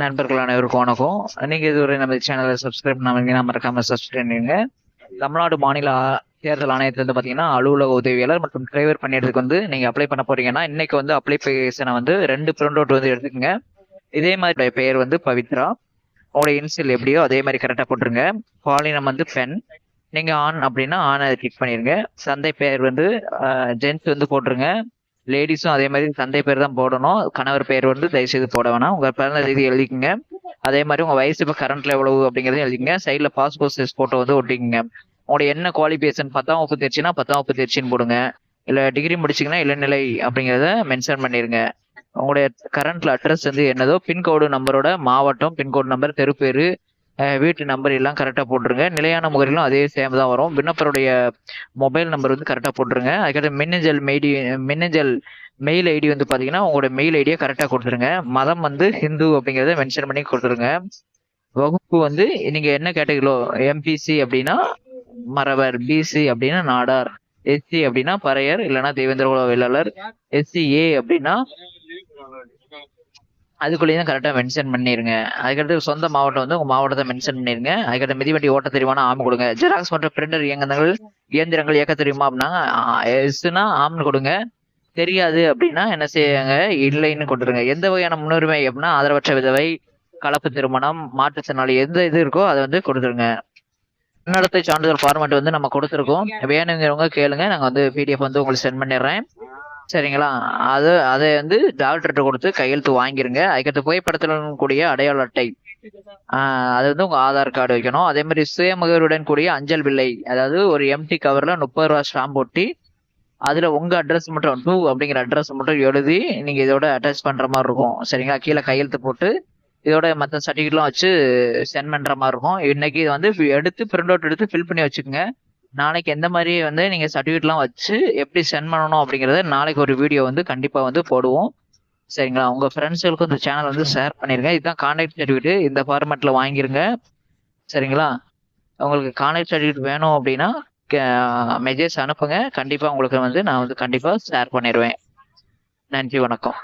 நண்பர்கள் அனைவருக்கும் வணக்கம். நீங்க இதுவரை நம்ம சேனலை சப்ஸ்கிரைப் பண்ணாமல் மறக்காம சப்ஸ்கிரைப் பண்ணிடுங்க. தமிழ்நாடு மாநில தேர்தல் ஆணையத்துல வந்து பாத்தீங்கன்னா அலுவலக உதவியாளர் மற்றும் டிரைவர் பணியிடத்துக்கு வந்து நீங்க அப்ளை பண்ண போறீங்கன்னா இன்னைக்கு வந்து அப்ளிகேஷனை வந்து ரெண்டு பிரிண்ட் அவுட் வந்து எடுத்துக்கோங்க. இதே மாதிரி பெயர் வந்து பவித்ரா. உங்களுடைய இன்சியல் எப்படியோ அதே மாதிரி கரெக்டாக போட்டுருங்க. பாலினம் வந்து பெண் நீங்க ஆன் அப்படின்னா ஆணை கிளிக் பண்ணிருங்க சந்தை பெயர் வந்து ஜென்ஸ் வந்து போட்டுருங்க. லேடிஸும் அதே மாதிரி தந்தை பேர் தான் போடணும். கணவர் பேர் வந்து தயவுசெய்து போட வேணாம். உங்க பிறந்த தேதி எழுதிக்கங்க. அதே மாதிரி உங்க வயசு இப்போ கரண்ட்ல எவ்வளவு அப்படிங்கறதையும் எழுதிக்கங்க. சைட்ல பாஸ்போர்ட் சைஸ் போட்டோ வந்து ஒட்டிக்கங்க. உங்களுடைய என்ன குவாலிஃபிகேஷன் பத்தாம் வகுப்பு தேர்ச்சினா பத்தாம் வகுப்பு தேர்ச்சின்னு போடுங்க. இல்ல டிகிரி முடிச்சீங்கன்னா இளநிலை அப்படிங்கறத மென்ஷன் பண்ணிருங்க. உங்களுடைய கரண்ட்ல அட்ரஸ் வந்து என்னதோ? பின்கோடு நம்பரோட மாவட்டம் பின்கோடு நம்பர் தெருப்பேரு வீட்டு நம்பர் எல்லாம் கரெக்டாக போட்டுருங்க. நிலையான முகரிலும் அதே சேம் தான் வரும். விண்ணப்பருடைய மொபைல் நம்பர் வந்து கரெக்டாக போட்டுருங்க. அதுக்கடுத்து மின்னஞ்சல் மெய்டி மின்னஞ்சல் மெயில் ஐடி வந்து பார்த்தீங்கன்னா உங்களோட மெயில் ஐடியை கரெக்டாக கொடுத்துருங்க. மதம் வந்து ஹிந்து அப்படிங்கிறத மென்ஷன் பண்ணி கொடுத்துருங்க. வகுப்பு வந்து நீங்கள் என்ன கேட்டகிரிலோ எம்பிசி அப்படின்னா மறவர் பிசி அப்படின்னா நாடார் எஸ்சி அப்படின்னா பறையர் இல்லைன்னா தேவேந்திர குல வேளாளர் எஸ்சி ஏ அப்படின்னா அதுக்குள்ளேயே தான் கரெக்டாக மென்ஷன் பண்ணிருங்க. அதுக்கடுத்து சொந்த மாவட்டம் வந்து உங்கள் மாவட்டத்தை மென்ஷன் பண்ணிருங்க. அதுக்கடுத்து மிதிவண்டி ஓட்ட தெரியுமானா ஆம் கொடுங்க. ஜெராக்ஸ் மற்றும் பிரிண்டர் இயந்திரங்கள் இயந்திரங்கள் இயக்க தெரியுமா அப்படின்னா எஸ்னா ஆம்னு கொடுங்க. தெரியாது அப்படின்னா என்ன செய்யுங்க? இல்லைன்னு கொடுத்துருங்க. எந்த வகையான முன்னுரிமை அப்படின்னா ஆதரவற்ற விதவை கலப்பு திருமணம் மாற்றுத்திறனாளி எந்த இது இருக்கோ அதை வந்து கொடுத்துருங்க. நடத்தை சான்றிதழ் ஃபார்மேட் வந்து நம்ம கொடுத்துருக்கோம். வேணுங்கிறவங்க கேளுங்க. நாங்கள் வந்து பிடிஎஃப் வந்து உங்களுக்கு சென்ட் பண்ணிடுறேன். சரிங்களா? அது அதை வந்து டாக்டர்கிட்ட கொடுத்து கையெழுத்து வாங்கிருங்க. அதுக்கடுத்து புகைப்படத்துடன் கூடிய அடையாள அட்டை. அது வந்து உங்க ஆதார் கார்டு வைக்கணும். அதே மாதிரி சுயமுகவருடன் கூடிய அஞ்சல் வில்லை. அதாவது ஒரு எம்டி கவர்ல முப்பது ரூபா ஸ்டாம்ப் ஒட்டி அதுல உங்க அட்ரஸ் மட்டும் டூ அப்படிங்கிற அட்ரஸ் மட்டும் எழுதி நீங்க இதோட அட்டாச் பண்ற மாதிரி இருக்கும். சரிங்களா? கீழே கையெழுத்து போட்டு இதோட மற்ற சர்டிஃபிகேட்லாம் வச்சு சென்ட் பண்ற மாதிரி இருக்கும். இன்னைக்கு இதை வந்து எடுத்து பிரிண்ட் அவுட் எடுத்து ஃபில் பண்ணி வச்சுக்கோங்க. நாளைக்கு எந்த மாதிரி வந்து நீங்க சர்டிஃபிகேட்லாம் வச்சு எப்படி சென்ட் பண்ணணும் அப்படிங்கறத நாளைக்கு ஒரு வீடியோ வந்து கண்டிப்பா வந்து போடுவோம். சரிங்களா? உங்க ஃப்ரெண்ட்ஸுகளுக்கும் இந்த சேனல் வந்து ஷேர் பண்ணிருங்க. இதுதான் கான்டாக்ட் சர்டிஃபிகேட் இந்த ஃபார்மேட்ல வாங்கிருங்க. சரிங்களா? உங்களுக்கு கான்டாக்ட் சர்டிஃபிகேட் வேணும் அப்படின்னா மெசேஜ் அனுப்புங்க. கண்டிப்பா உங்களுக்கு வந்து நான் வந்து கண்டிப்பா ஷேர் பண்ணிடுவேன் நன்றி வணக்கம்.